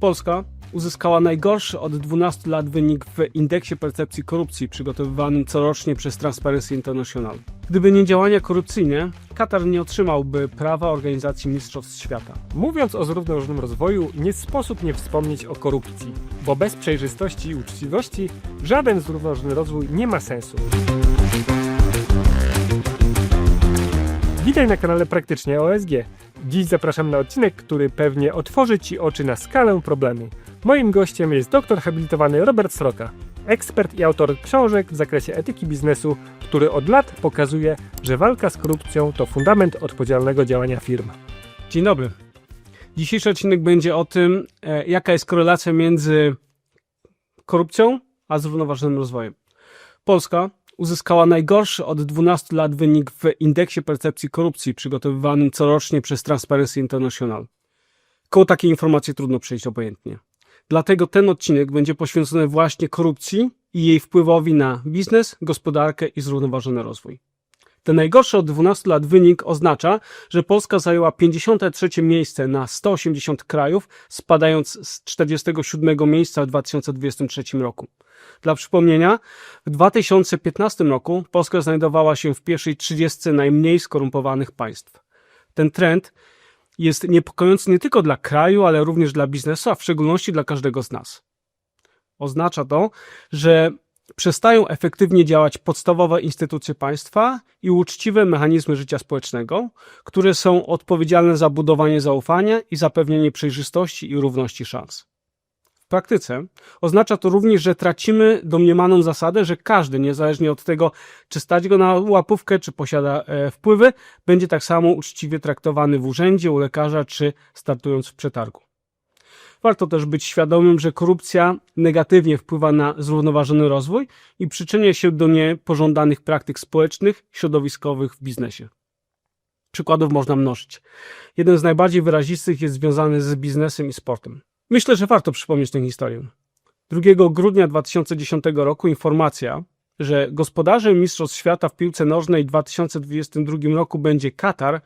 Polska uzyskała najgorszy od 12 lat wynik w indeksie percepcji korupcji przygotowywanym corocznie przez Transparency International. Gdyby nie działania korupcyjne, Katar nie otrzymałby prawa organizacji Mistrzostw Świata. Mówiąc o zrównoważonym rozwoju, nie sposób nie wspomnieć o korupcji, bo bez przejrzystości i uczciwości żaden zrównoważony rozwój nie ma sensu. Witaj na kanale Praktycznie OSG. Dziś zapraszam na odcinek, który pewnie otworzy Ci oczy na skalę problemu. Moim gościem jest doktor habilitowany Robert Sroka, ekspert i autor książek w zakresie etyki biznesu, który od lat pokazuje, że walka z korupcją to fundament odpowiedzialnego działania firm. Dzień dobry. Dzisiejszy odcinek będzie o tym, e, jaka jest korelacja między korupcją a zrównoważonym rozwojem. Polska uzyskała najgorszy od 12 lat wynik w indeksie percepcji korupcji przygotowywanym corocznie przez Transparency International. Koło takiej informacji trudno przejść obojętnie. Dlatego ten odcinek będzie poświęcony właśnie korupcji i jej wpływowi na biznes, gospodarkę i zrównoważony rozwój. Ten najgorszy od 12 lat wynik oznacza, że Polska zajęła 53 miejsce na 180 krajów, spadając z 47 miejsca w 2023 roku. Dla przypomnienia, w 2015 roku Polska znajdowała się w pierwszej 30 najmniej skorumpowanych państw. Ten trend jest niepokojący nie tylko dla kraju, ale również dla biznesu, a w szczególności dla każdego z nas. Oznacza to, że przestają efektywnie działać podstawowe instytucje państwa i uczciwe mechanizmy życia społecznego, które są odpowiedzialne za budowanie zaufania i zapewnienie przejrzystości i równości szans. W praktyce oznacza to również, że tracimy domniemaną zasadę, że każdy, niezależnie od tego, czy stać go na łapówkę, czy posiada e, wpływy, będzie tak samo uczciwie traktowany w urzędzie, u lekarza, czy startując w przetargu. Warto też być świadomym, że korupcja negatywnie wpływa na zrównoważony rozwój i przyczynia się do niepożądanych praktyk społecznych, środowiskowych w biznesie. Przykładów można mnożyć. Jeden z najbardziej wyrazistych jest związany z biznesem i sportem. Myślę, że warto przypomnieć tę historię. 2 grudnia 2010 roku informacja, że gospodarzem Mistrzostw Świata w piłce nożnej w 2022 roku będzie Katar,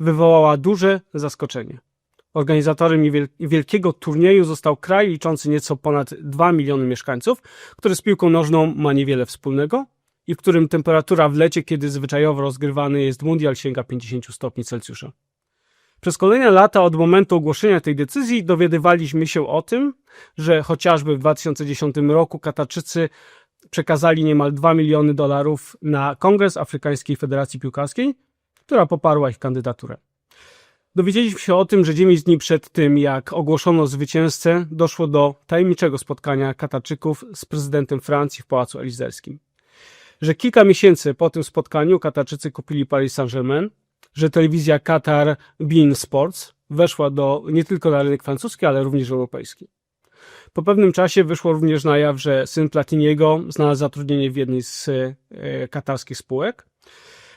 wywołała duże zaskoczenie. Organizatorem wielkiego turnieju został kraj liczący nieco ponad 2 miliony mieszkańców, który z piłką nożną ma niewiele wspólnego i w którym temperatura w lecie, kiedy zwyczajowo rozgrywany jest mundial, sięga 50 stopni Celsjusza. Przez kolejne lata od momentu ogłoszenia tej decyzji dowiadywaliśmy się o tym, że chociażby w 2010 roku Katarczycy przekazali niemal 2 miliony dolarów na Kongres Afrykańskiej Federacji Piłkarskiej, która poparła ich kandydaturę. Dowiedzieliśmy się o tym, że 9 dni przed tym, jak ogłoszono zwycięzcę, doszło do tajemniczego spotkania Katarczyków z prezydentem Francji w Pałacu Elizerskim. Że kilka miesięcy po tym spotkaniu Katarczycy kupili Paris Saint-Germain, że telewizja Qatar Bein Sports weszła do nie tylko na rynek francuski, ale również europejski. Po pewnym czasie wyszło również na jaw, że syn Platiniego znalazł zatrudnienie w jednej z e, katarskich spółek.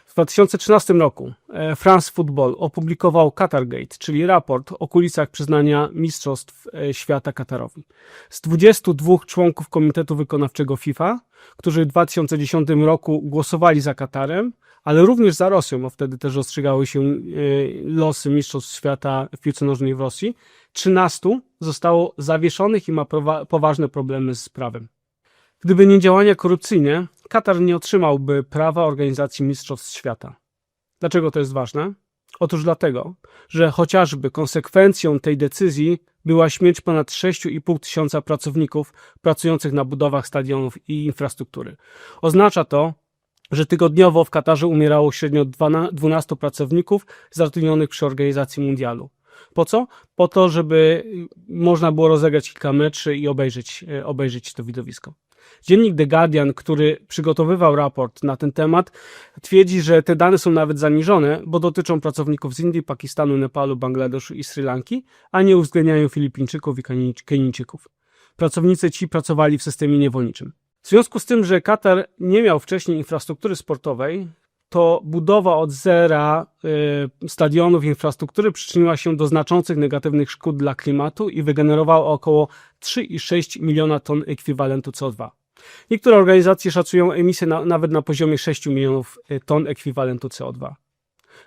W 2013 roku e, France Football opublikował Qatargate, czyli raport o kulisach przyznania Mistrzostw e, Świata Katarowi. Z 22 członków Komitetu Wykonawczego FIFA, którzy w 2010 roku głosowali za Katarem, ale również za Rosją, bo wtedy też rozstrzygały się e, losy Mistrzostw Świata w piłce nożnej w Rosji, 13 zostało zawieszonych i ma poważne problemy z prawem. Gdyby nie działania korupcyjne, Katar nie otrzymałby prawa organizacji Mistrzostw Świata. Dlaczego to jest ważne? Otóż dlatego, że chociażby konsekwencją tej decyzji była śmierć ponad 6,5 tysiąca pracowników pracujących na budowach stadionów i infrastruktury. Oznacza to, że tygodniowo w Katarze umierało średnio 12 pracowników zatrudnionych przy organizacji mundialu. Po co? Po to, żeby można było rozegrać kilka meczy i obejrzeć, e, obejrzeć to widowisko. Dziennik The Guardian, który przygotowywał raport na ten temat, twierdzi, że te dane są nawet zaniżone, bo dotyczą pracowników z Indii, Pakistanu, Nepalu, Bangladeszu i Sri Lanki, a nie uwzględniają Filipińczyków i Kenijczyków. Pracownicy ci pracowali w systemie niewolniczym. W związku z tym, że Katar nie miał wcześniej infrastruktury sportowej, to budowa od zera y, stadionów i infrastruktury przyczyniła się do znaczących negatywnych szkód dla klimatu i wygenerowała około 3,6 miliona ton ekwiwalentu CO2. Niektóre organizacje szacują emisję na, nawet na poziomie 6 milionów y, ton ekwiwalentu CO2.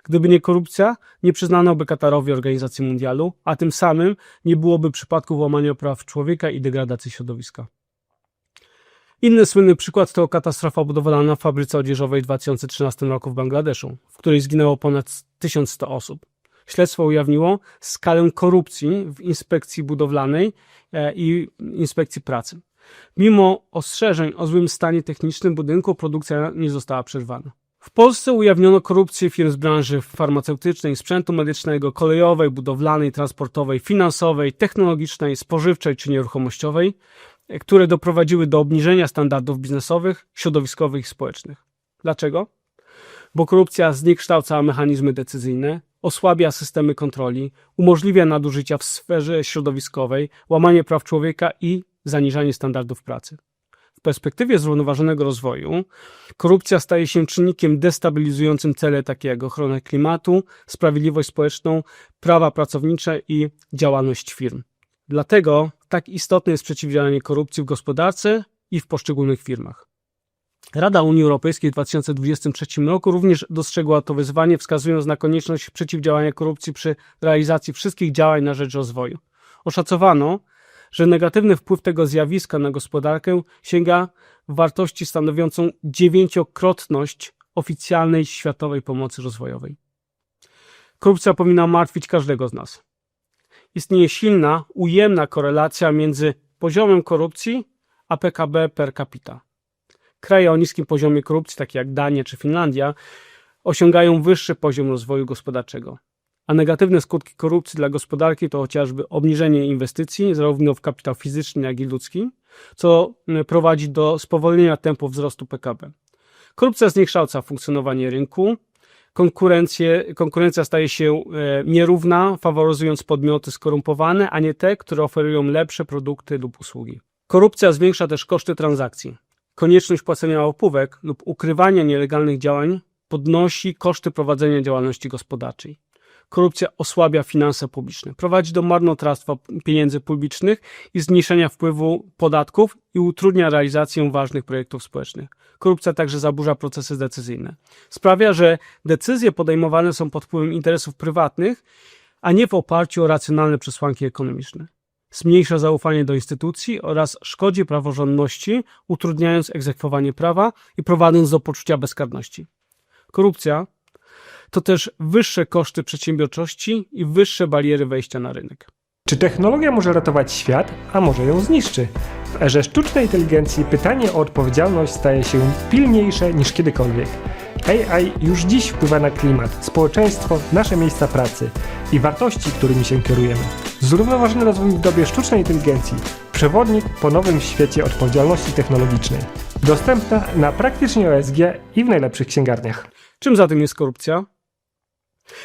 Gdyby nie korupcja, nie przyznano by Katarowi organizacji mundialu, a tym samym nie byłoby przypadków łamania praw człowieka i degradacji środowiska. Inny słynny przykład to katastrofa budowlana w fabryce odzieżowej w 2013 roku w Bangladeszu, w której zginęło ponad 1100 osób. Śledztwo ujawniło skalę korupcji w inspekcji budowlanej e, i inspekcji pracy. Mimo ostrzeżeń o złym stanie technicznym budynku, produkcja nie została przerwana. W Polsce ujawniono korupcję firm z branży farmaceutycznej, sprzętu medycznego, kolejowej, budowlanej, transportowej, finansowej, technologicznej, spożywczej czy nieruchomościowej, które doprowadziły do obniżenia standardów biznesowych, środowiskowych i społecznych. Dlaczego? Bo korupcja zniekształca mechanizmy decyzyjne, osłabia systemy kontroli, umożliwia nadużycia w sferze środowiskowej, łamanie praw człowieka i zaniżanie standardów pracy. W perspektywie zrównoważonego rozwoju korupcja staje się czynnikiem destabilizującym cele takie jak ochronę klimatu, sprawiedliwość społeczną, prawa pracownicze i działalność firm. Dlatego tak istotne jest przeciwdziałanie korupcji w gospodarce i w poszczególnych firmach. Rada Unii Europejskiej w 2023 roku również dostrzegła to wyzwanie, wskazując na konieczność przeciwdziałania korupcji przy realizacji wszystkich działań na rzecz rozwoju. Oszacowano, że negatywny wpływ tego zjawiska na gospodarkę sięga wartości stanowiącą dziewięciokrotność oficjalnej światowej pomocy rozwojowej. Korupcja powinna martwić każdego z nas. Istnieje silna, ujemna korelacja między poziomem korupcji a PKB per capita. Kraje o niskim poziomie korupcji, takie jak Dania czy Finlandia, osiągają wyższy poziom rozwoju gospodarczego. A negatywne skutki korupcji dla gospodarki to chociażby obniżenie inwestycji, zarówno w kapitał fizyczny, jak i ludzki, co mm, prowadzi do spowolnienia tempu wzrostu PKB. Korupcja zniekształca funkcjonowanie rynku, konkurencja staje się e, nierówna, faworyzując podmioty skorumpowane, a nie te, które oferują lepsze produkty lub usługi. Korupcja zwiększa też koszty transakcji. Konieczność płacenia opływek lub ukrywania nielegalnych działań podnosi koszty prowadzenia działalności gospodarczej. Korupcja osłabia finanse publiczne, prowadzi do marnotrawstwa pieniędzy publicznych i zmniejszenia wpływu podatków i utrudnia realizację ważnych projektów społecznych. Korupcja także zaburza procesy decyzyjne. Sprawia, że decyzje podejmowane są pod wpływem interesów prywatnych, a nie w oparciu o racjonalne przesłanki ekonomiczne. Zmniejsza zaufanie do instytucji oraz szkodzi praworządności, utrudniając egzekwowanie prawa i prowadząc do poczucia bezkarności. Korupcja to też wyższe koszty przedsiębiorczości i wyższe bariery wejścia na rynek. Czy technologia może ratować świat, a może ją zniszczy? W erze sztucznej inteligencji pytanie o odpowiedzialność staje się pilniejsze niż kiedykolwiek. AI już dziś wpływa na klimat, społeczeństwo, nasze miejsca pracy i wartości, którymi się kierujemy. Zrównoważony rozwój w dobie sztucznej inteligencji. Przewodnik po nowym świecie odpowiedzialności technologicznej. Dostępna na praktycznie OSG i w najlepszych księgarniach. Czym zatem jest korupcja?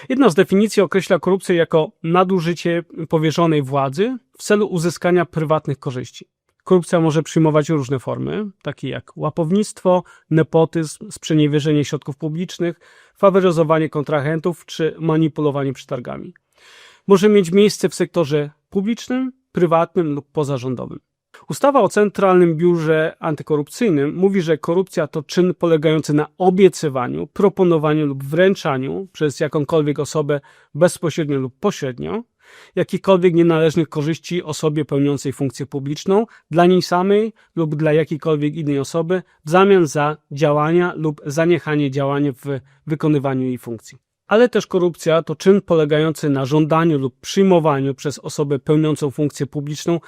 Jedna z definicji określa korupcję jako nadużycie powierzonej władzy w celu uzyskania prywatnych korzyści. Korupcja może przyjmować różne formy, takie jak łapownictwo, nepotyzm, sprzeniewierzenie środków publicznych, faworyzowanie kontrahentów czy manipulowanie przetargami. Może mieć miejsce w sektorze publicznym, prywatnym lub pozarządowym. Ustawa o Centralnym Biurze Antykorupcyjnym mówi, że korupcja to czyn polegający na obiecywaniu, proponowaniu lub wręczaniu przez jakąkolwiek osobę bezpośrednio lub pośrednio jakichkolwiek nienależnych korzyści osobie pełniącej funkcję publiczną dla niej samej lub dla jakiejkolwiek innej osoby w zamian za działania lub zaniechanie działania w wykonywaniu jej funkcji. Ale też korupcja to czyn polegający na żądaniu lub przyjmowaniu przez osobę pełniącą funkcję publiczną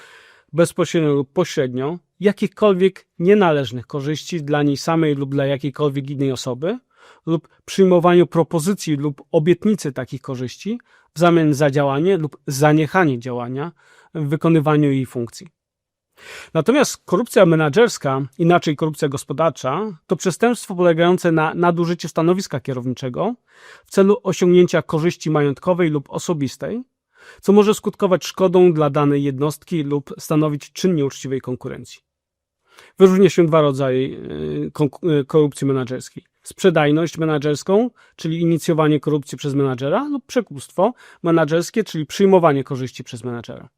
bezpośrednio lub pośrednio jakichkolwiek nienależnych korzyści dla niej samej lub dla jakiejkolwiek innej osoby lub przyjmowaniu propozycji lub obietnicy takich korzyści w zamian za działanie lub zaniechanie działania w wykonywaniu jej funkcji. Natomiast korupcja menedżerska, inaczej korupcja gospodarcza, to przestępstwo polegające na nadużyciu stanowiska kierowniczego w celu osiągnięcia korzyści majątkowej lub osobistej, co może skutkować szkodą dla danej jednostki lub stanowić czyn nieuczciwej konkurencji. Wyróżnia się dwa rodzaje konku- y, korupcji menedżerskiej. Sprzedajność menedżerską, czyli inicjowanie korupcji przez menadżera lub przekupstwo menedżerskie, czyli przyjmowanie korzyści przez menadżera.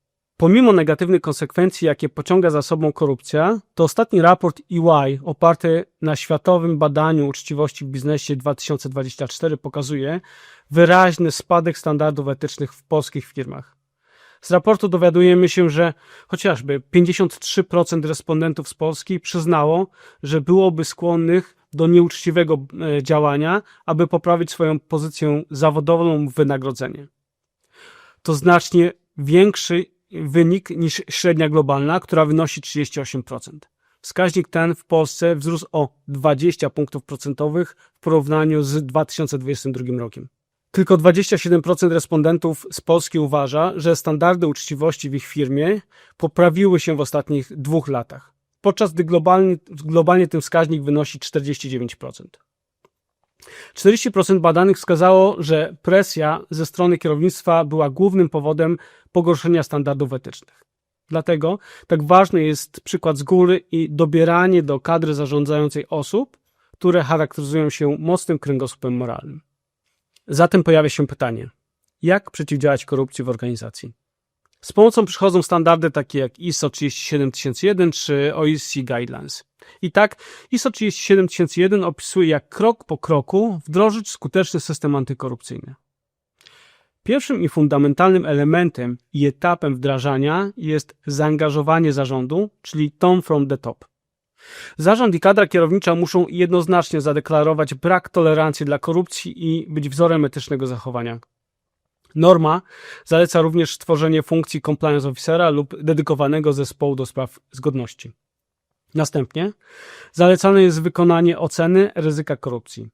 Pomimo negatywnych konsekwencji, jakie pociąga za sobą korupcja, to ostatni raport EY oparty na światowym badaniu uczciwości w biznesie 2024 pokazuje wyraźny spadek standardów etycznych w polskich firmach. Z raportu dowiadujemy się, że chociażby 53% respondentów z Polski przyznało, że byłoby skłonnych do nieuczciwego e, działania, aby poprawić swoją pozycję zawodową lub wynagrodzenie. To znacznie większy wynik niż średnia globalna, która wynosi 38%. Wskaźnik ten w Polsce wzrósł o 20 punktów procentowych w porównaniu z 2022 rokiem. Tylko 27% respondentów z Polski uważa, że standardy uczciwości w ich firmie poprawiły się w ostatnich dwóch latach, podczas gdy globalnie, globalnie ten wskaźnik wynosi 49%. 40% badanych wskazało, że presja ze strony kierownictwa była głównym powodem pogorszenia standardów etycznych. Dlatego tak ważny jest przykład z góry i dobieranie do kadry zarządzającej osób, które charakteryzują się mocnym kręgosłupem moralnym. Zatem pojawia się pytanie: jak przeciwdziałać korupcji w organizacji? Z pomocą przychodzą standardy takie jak ISO 37001 czy OECD Guidelines. I tak ISO 37001 opisuje, jak krok po kroku wdrożyć skuteczny system antykorupcyjny. Pierwszym i fundamentalnym elementem i etapem wdrażania jest zaangażowanie zarządu, czyli tone from the top. Zarząd i kadra kierownicza muszą jednoznacznie zadeklarować brak tolerancji dla korupcji i być wzorem etycznego zachowania. Norma zaleca również stworzenie funkcji compliance officera lub dedykowanego zespołu do spraw zgodności. Następnie zalecane jest wykonanie oceny ryzyka korupcji.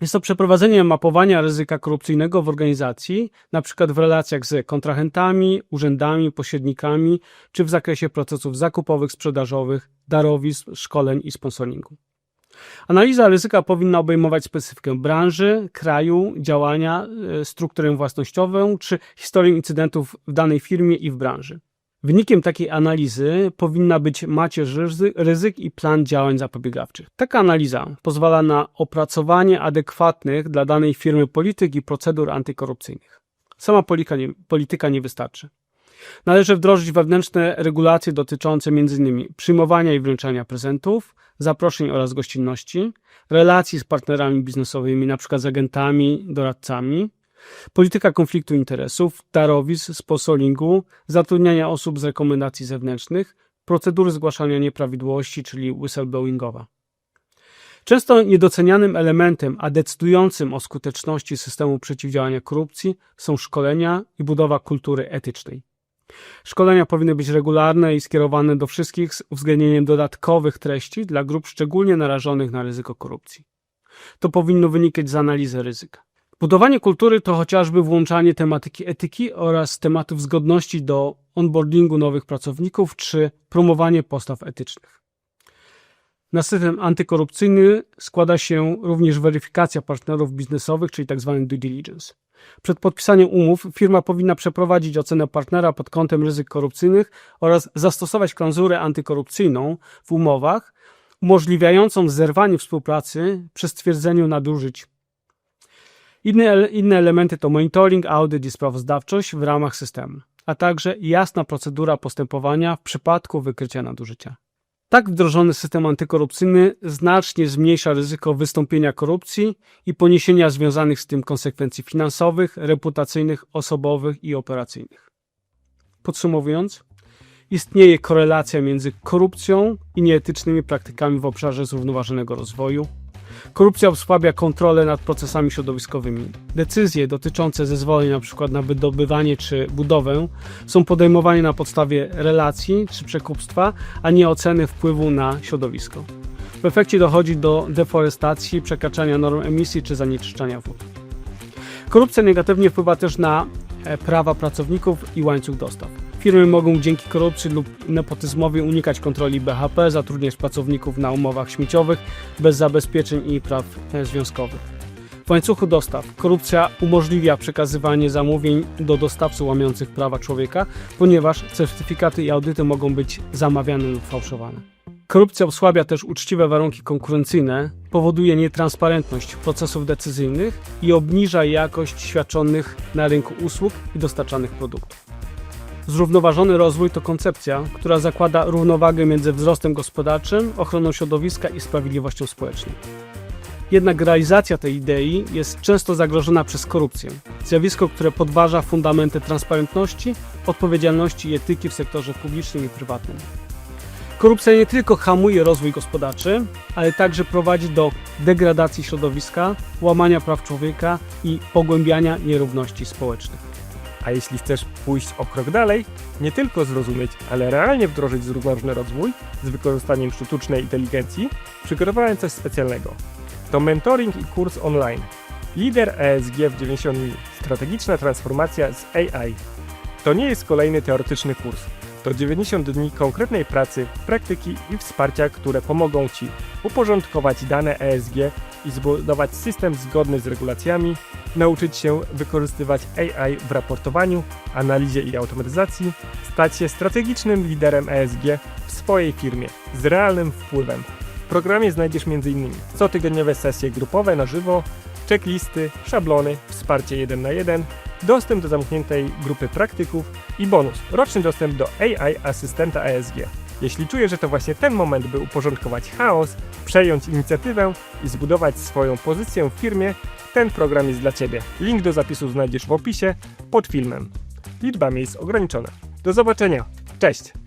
Jest to przeprowadzenie mapowania ryzyka korupcyjnego w organizacji, przykład w relacjach z kontrahentami, urzędami, pośrednikami, czy w zakresie procesów zakupowych, sprzedażowych, darowizn, szkoleń i sponsoringu. Analiza ryzyka powinna obejmować specyfikę branży, kraju, działania, e, strukturę własnościową czy historię incydentów w danej firmie i w branży. Wynikiem takiej analizy powinna być macierz ryzy- ryzyk i plan działań zapobiegawczych. Taka analiza pozwala na opracowanie adekwatnych dla danej firmy polityk i procedur antykorupcyjnych. Sama polityka nie, polityka nie wystarczy. Należy wdrożyć wewnętrzne regulacje dotyczące m.in. przyjmowania i wręczania prezentów, zaproszeń oraz gościnności, relacji z partnerami biznesowymi, np. z agentami, doradcami, polityka konfliktu interesów, darowizn, sponsoringu, zatrudniania osób z rekomendacji zewnętrznych, procedury zgłaszania nieprawidłowości, czyli whistleblowingowa. Często niedocenianym elementem, a decydującym o skuteczności systemu przeciwdziałania korupcji są szkolenia i budowa kultury etycznej. Szkolenia powinny być regularne i skierowane do wszystkich z uwzględnieniem dodatkowych treści dla grup szczególnie narażonych na ryzyko korupcji. To powinno wynikać z analizy ryzyka. Budowanie kultury to chociażby włączanie tematyki etyki oraz tematów zgodności do onboardingu nowych pracowników czy promowanie postaw etycznych. Na system antykorupcyjny składa się również weryfikacja partnerów biznesowych, czyli tzw. due diligence. Przed podpisaniem umów firma powinna przeprowadzić ocenę partnera pod kątem ryzyk korupcyjnych oraz zastosować klauzulę antykorupcyjną w umowach, umożliwiającą zerwanie współpracy przy stwierdzeniu nadużyć. Inne, inne elementy to monitoring, audyt i sprawozdawczość w ramach systemu, a także jasna procedura postępowania w przypadku wykrycia nadużycia. Tak wdrożony system antykorupcyjny znacznie zmniejsza ryzyko wystąpienia korupcji i poniesienia związanych z tym konsekwencji finansowych, reputacyjnych, osobowych i operacyjnych. Podsumowując, istnieje korelacja między korupcją i nieetycznymi praktykami w obszarze zrównoważonego rozwoju. Korupcja osłabia kontrolę nad procesami środowiskowymi. Decyzje dotyczące zezwoleń np. na wydobywanie czy budowę są podejmowane na podstawie relacji czy przekupstwa, a nie oceny wpływu na środowisko. W efekcie dochodzi do deforestacji, przekraczania norm emisji czy zanieczyszczania wód. Korupcja negatywnie wpływa też na e, prawa pracowników i łańcuch dostaw. Firmy mogą dzięki korupcji lub nepotyzmowi unikać kontroli BHP, zatrudniać pracowników na umowach śmieciowych bez zabezpieczeń i praw e, związkowych. W łańcuchu dostaw korupcja umożliwia przekazywanie zamówień do dostawców łamiących prawa człowieka, ponieważ certyfikaty i audyty mogą być zamawiane lub fałszowane. Korupcja osłabia też uczciwe warunki konkurencyjne, powoduje nietransparentność procesów decyzyjnych i obniża jakość świadczonych na rynku usług i dostarczanych produktów. Zrównoważony rozwój to koncepcja, która zakłada równowagę między wzrostem gospodarczym, ochroną środowiska i sprawiedliwością społeczną. Jednak realizacja tej idei jest często zagrożona przez korupcję, zjawisko, które podważa fundamenty transparentności, odpowiedzialności i etyki w sektorze publicznym i prywatnym. Korupcja nie tylko hamuje rozwój gospodarczy, ale także prowadzi do degradacji środowiska, łamania praw człowieka i pogłębiania nierówności społecznych. A jeśli chcesz pójść o krok dalej, nie tylko zrozumieć, ale realnie wdrożyć zrównoważony rozwój z wykorzystaniem sztucznej inteligencji, przygotowałem coś specjalnego. To mentoring i kurs online. Lider ESG w 90 dni. Strategiczna transformacja z AI. To nie jest kolejny teoretyczny kurs. To 90 dni konkretnej pracy, praktyki i wsparcia, które pomogą Ci uporządkować dane ESG i zbudować system zgodny z regulacjami, nauczyć się wykorzystywać AI w raportowaniu, analizie i automatyzacji, stać się strategicznym liderem ESG w swojej firmie z realnym wpływem. W programie znajdziesz m.in. cotygodniowe sesje grupowe na żywo, checklisty, szablony, wsparcie 1 na 1, dostęp do zamkniętej grupy praktyków i bonus roczny dostęp do AI asystenta ESG. Jeśli czujesz, że to właśnie ten moment, by uporządkować chaos, przejąć inicjatywę i zbudować swoją pozycję w firmie, ten program jest dla Ciebie. Link do zapisu znajdziesz w opisie pod filmem. Liczba miejsc ograniczona. Do zobaczenia. Cześć!